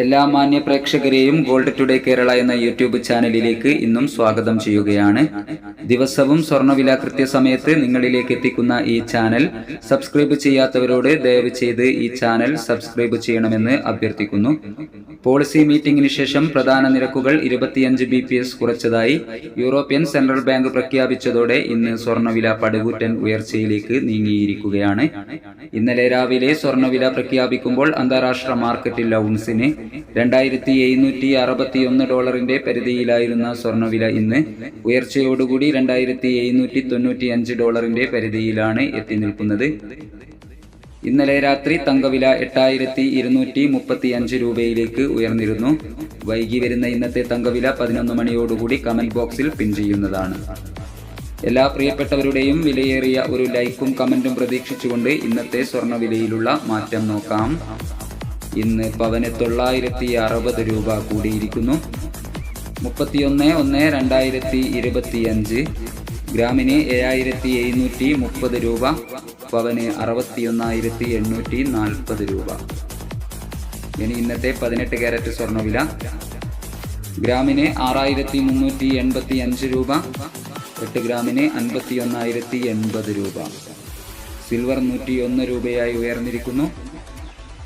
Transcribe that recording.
എല്ലാ മാന്യ പ്രേക്ഷകരെയും gold today Kerala എന്ന യൂട്യൂബ് ചാനലിലേക്ക് ഇന്നും സ്വാഗതം ചെയ്യുകയാണ്. ദിവസവും സ്വർണവില കൃത്യസമയത്ത് നിങ്ങളിലേക്ക് എത്തിക്കുന്ന ഈ ചാനൽ സബ്സ്ക്രൈബ് ചെയ്യാത്തവരോട് ദയവ് ചെയ്ത് ഈ ചാനൽ സബ്സ്ക്രൈബ് ചെയ്യണമെന്ന് അഭ്യർത്ഥിക്കുന്നു. പോളിസി മീറ്റിംഗിന് ശേഷം പ്രധാന നിരക്കുകൾ ഇരുപത്തിയഞ്ച് ബി പി എസ് കുറച്ചതായി യൂറോപ്യൻ സെൻട്രൽ ബാങ്ക് പ്രഖ്യാപിച്ചതോടെ ഇന്ന് സ്വർണവില പടുകൂറ്റൻ ഉയർച്ചയിലേക്ക് നീങ്ങിയിരിക്കുകയാണ്. ഇന്നലെ രാവിലെ സ്വർണവില പ്രഖ്യാപിക്കുമ്പോൾ അന്താരാഷ്ട്ര മാർക്കറ്റിൽ ഔൺസിന് രണ്ടായിരത്തി എഴുന്നൂറ്റി അറുപത്തിയൊന്ന് ഡോളറിന്റെ പരിധിയിലായിരുന്ന സ്വർണവില ഇന്ന് ഉയർച്ചയോടുകൂടി രണ്ടായിരത്തി എഴുന്നൂറ്റി തൊണ്ണൂറ്റി അഞ്ച് ഡോളറിന്റെ പരിധിയിലാണ് എത്തി നിൽക്കുന്നത്. ഇന്നലെ രാത്രി തങ്കവില എട്ടായിരത്തി ഇരുന്നൂറ്റി മുപ്പത്തി അഞ്ച് രൂപയിലേക്ക് ഉയർന്നിരുന്നു. വൈകി വരുന്ന ഇന്നത്തെ തങ്കവില പതിനൊന്ന് മണിയോടുകൂടി കമന്റ് ബോക്സിൽ പിൻ ചെയ്യുന്നതാണ്. എല്ലാ പ്രിയപ്പെട്ടവരുടെയും വിലയേറിയ ഒരു ലൈക്കും കമന്റും പ്രതീക്ഷിച്ചുകൊണ്ട് ഇന്നത്തെ സ്വർണവിലയിലുള്ള മാറ്റം നോക്കാം. ഇന്ന് പവന് തൊള്ളായിരത്തി അറുപത് രൂപ കൂടിയിരിക്കുന്നു. മുപ്പത്തിയൊന്ന് ഒന്ന് രണ്ടായിരത്തി ഇരുപത്തിയഞ്ച് ഗ്രാമിന് ഏഴായിരത്തി എഴുന്നൂറ്റി മുപ്പത് രൂപ. പവന് അറുപത്തിയൊന്നായിരത്തി എണ്ണൂറ്റി നാൽപ്പത് രൂപ. ഇനി ഇന്നത്തെ പതിനെട്ട് ക്യാരറ്റ് സ്വർണവില ഗ്രാമിന് ആറായിരത്തി മുന്നൂറ്റി എൺപത്തി അഞ്ച് രൂപ. എട്ട് ഗ്രാമിന് അൻപത്തി ഒന്നായിരത്തി എൺപത് രൂപ. സിൽവർ നൂറ്റി ഒന്ന് രൂപയായി ഉയർന്നിരിക്കുന്നു.